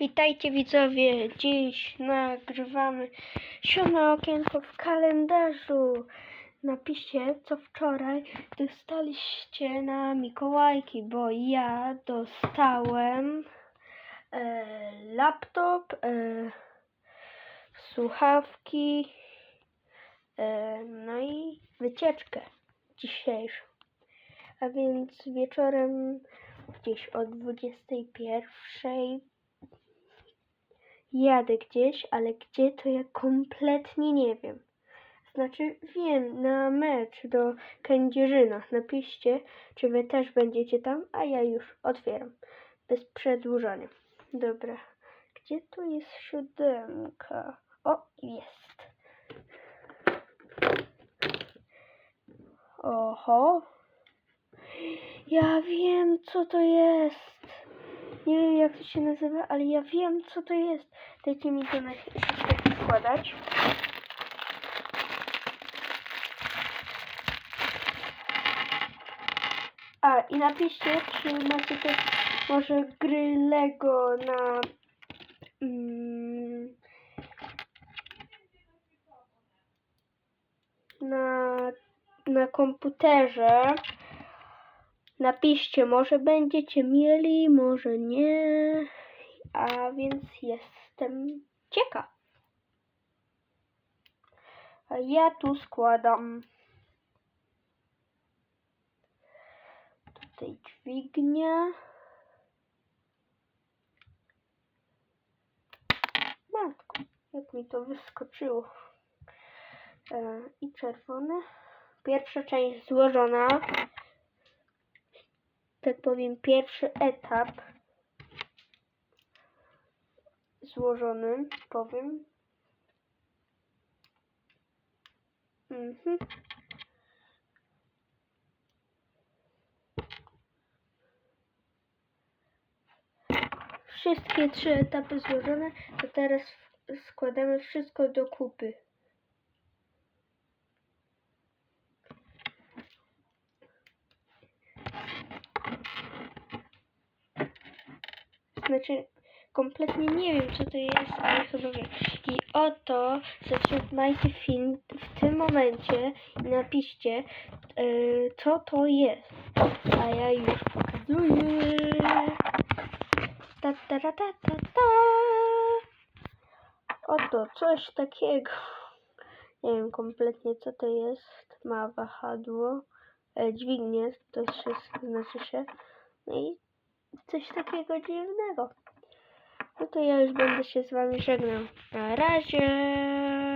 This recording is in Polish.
Witajcie widzowie, dziś nagrywamy siódme okienko w kalendarzu. Napiszcie co wczoraj dostaliście na Mikołajki, bo ja dostałem e, laptop, e, słuchawki, e, no i wycieczkę dzisiejszą. A więc wieczorem gdzieś o 21 jadę gdzieś, ale gdzie to ja kompletnie nie wiem. Znaczy wiem, na mecz do Kędzierzyna. Napiszcie, czy wy też będziecie tam, a ja już otwieram. Bez przedłużania. Dobra. Gdzie tu jest siódemka? O, jest. Oho. Ja wiem, co to jest. Nie wiem, jak to się nazywa, ale ja wiem, co to jest. Dajcie mi to składać. A, i napiszcie, czy macie też może gry Lego na... Mm, na, na komputerze. Napiszcie, może będziecie mieli, może nie. A więc jestem ciekaw. A ja tu składam. Tutaj dźwignia. Matko, jak mi to wyskoczyło. E, I czerwone. Pierwsza część złożona tak powiem, pierwszy etap złożony, powiem. Mhm. Wszystkie trzy etapy złożone, to teraz składamy wszystko do kupy. Znaczy, kompletnie nie wiem, co to jest, ale chyba wiem. I oto zatrzymajcie film w tym momencie i napiszcie, yy, co to jest. A ja już pokazuję. Ta, ta, ta, ta, ta, ta. Oto coś takiego. Nie wiem kompletnie, co to jest. Ma wahadło. E, dźwignię, to wszystko znaczy się. No i coś takiego dziwnego. No to ja już będę się z wami żegnał. Na razie.